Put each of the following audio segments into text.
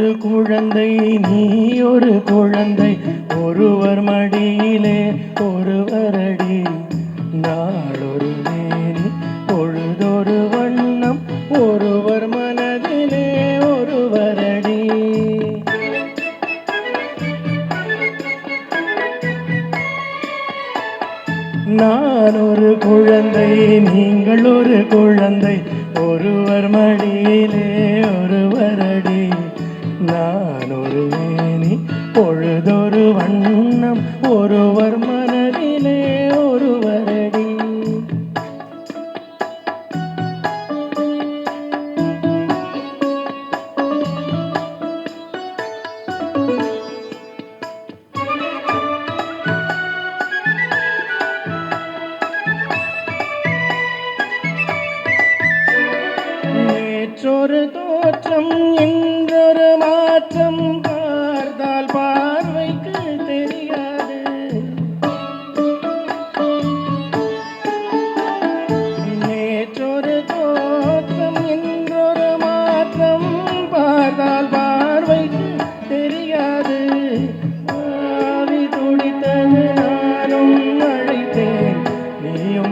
ஒரு குழந்தை நீ ஒரு குழந்தை. ஒருவர் மடியிலே ஒருவரடி. நாளொரு மேனி பொழுதொரு வண்ணம். ஒருவர் மனதிலே ஒருவரடி. நான் ஒரு குழந்தை நீங்கள் ஒரு குழந்தை. ஒருவர் மடியிலே ஒருவரடி. நான் ஒரு மேனி பொழுதொரு வண்ணம். ஒருவர் மனதிலே ஒருவரடி. நேற்றொரு தோற்றம் என்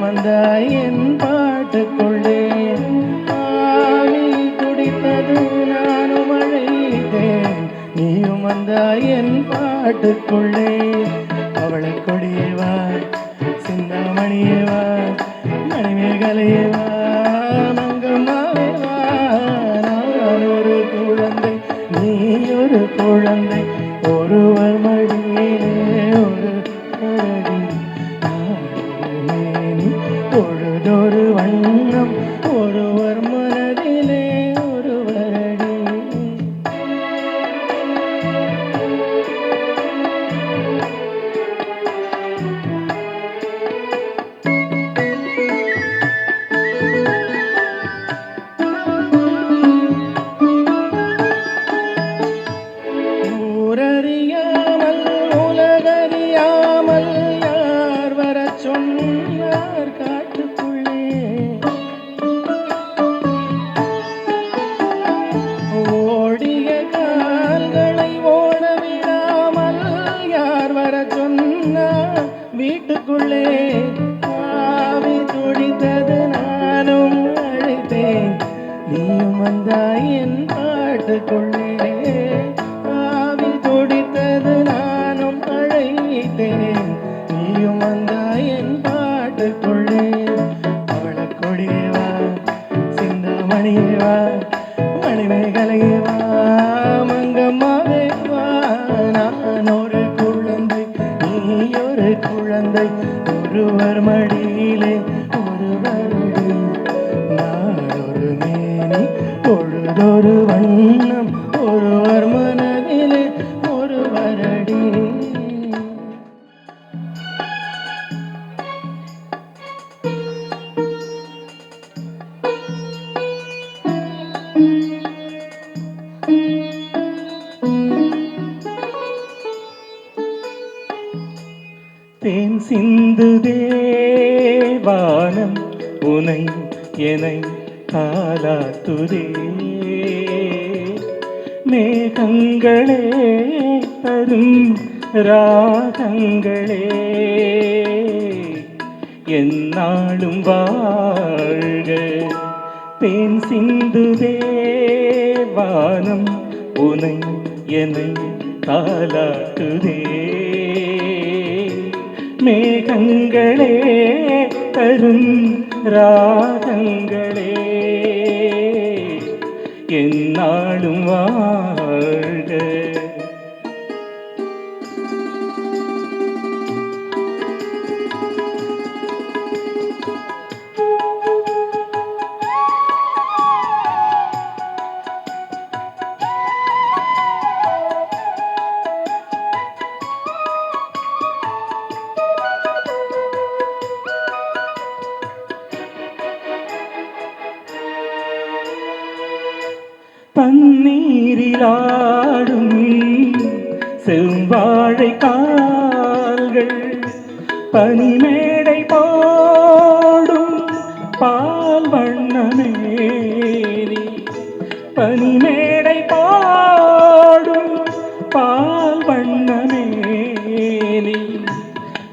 வந்த என் பாட்டுக்குள்ளே ஆவி துடித்தது நானும் அழைத்தேன். நீயும் வந்த என் பாட்டுக்குள்ளே அவளை கொடியேவா சிந்தாமணியேவா மணிமேகலையேவா பொழுதொரு ஒருவர் மனதிலே ஒருவரடி ஊரறியாமல் உலகறியாமல் யார் சிந்து தேவானம் உனை எனை காலாத்துதே. மேகங்களே தரும் ராகங்களே என்னாலும் வாழ்க. தேன் சிந்து தேவானம் உனை என்னை தாலாட்டுதே மேகங்களே தரும் ராகங்களே. என்னாலும் வாழ்க மயிலாடும் செவ்வாழை கால்கள் பனிமேடை போடும் பால் வண்ணமேரி பனிமேடை பாடும் பால் வண்ணமேரி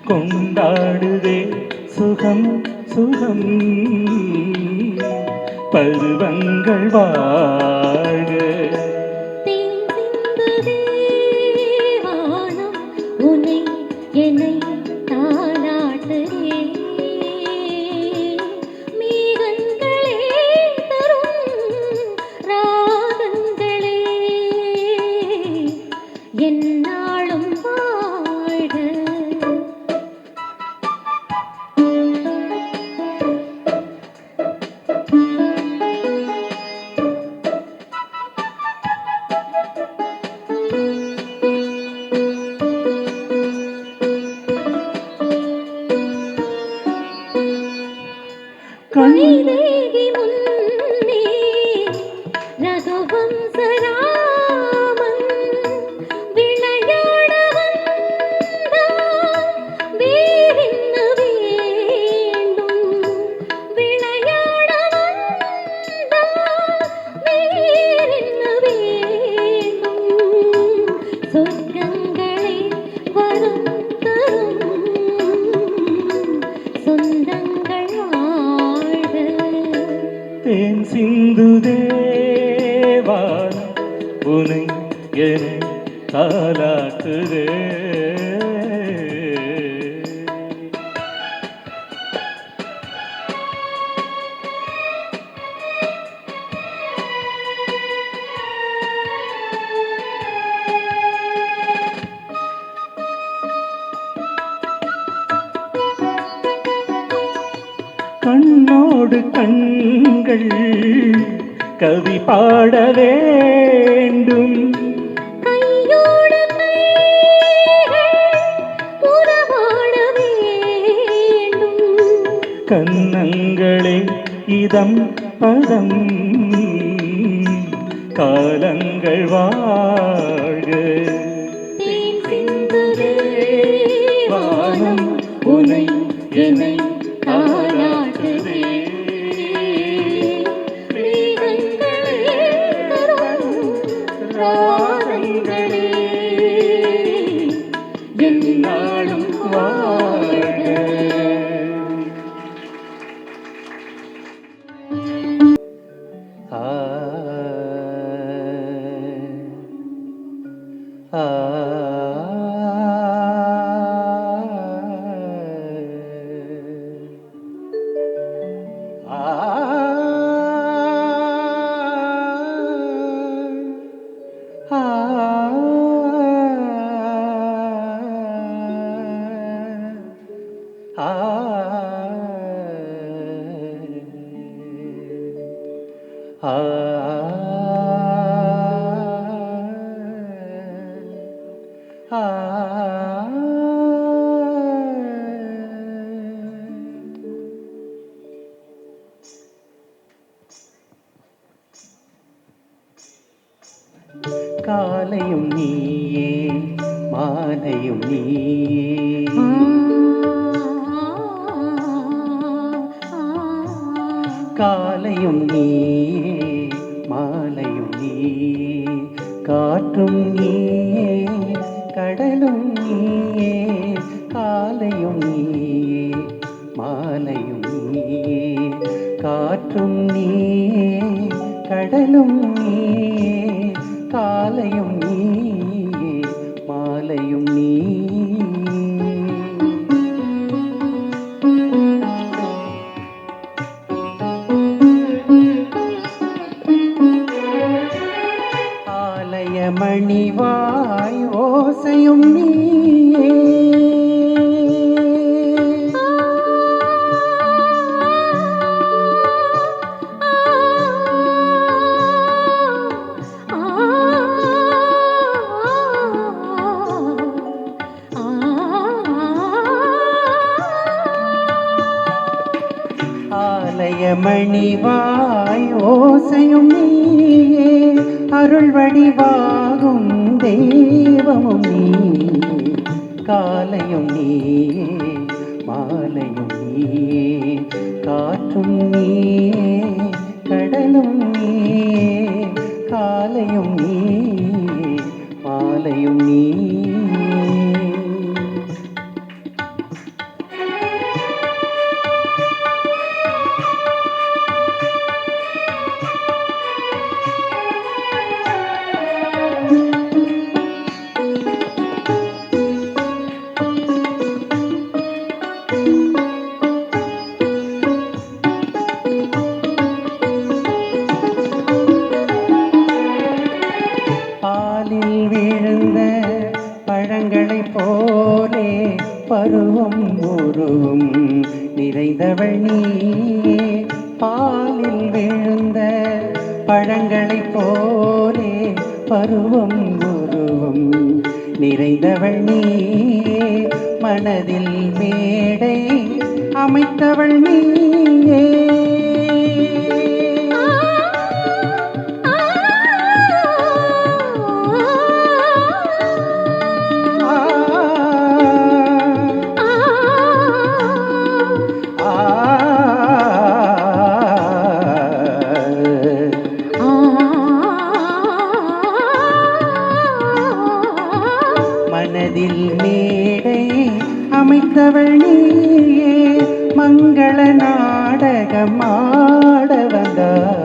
கொண்டாடுதே சுகம் சுகம். பருவங்கள் வா 美丽的。சிந்து தேவான் உனை என தாலாட்டுதே கண்ணோடு கண்கள் கவி பாட வேண்டும். கன்னங்களே இதம் பதம் காலங்கள் வாழ்க. வானம் உனை என்னை காலையும் நீயே மாலையும் நீயே. காலையும் நீயே மாலையும் நீயே. காற்றும் நீயே கடலும் நீயே காலையும் நீயே மாலையும் நீயே. காற்றும் நீயே கடலும் காலையும் நீயே மாலையும் நீயே காற்றும் நீயே கடலும் நீயே காலையும் நீயே மாலையும் நீ தனதில் மேடை அமைத்தவள் நீ. அமைத்தவள் நீயே மங்கள நாடகமாட வந்தார்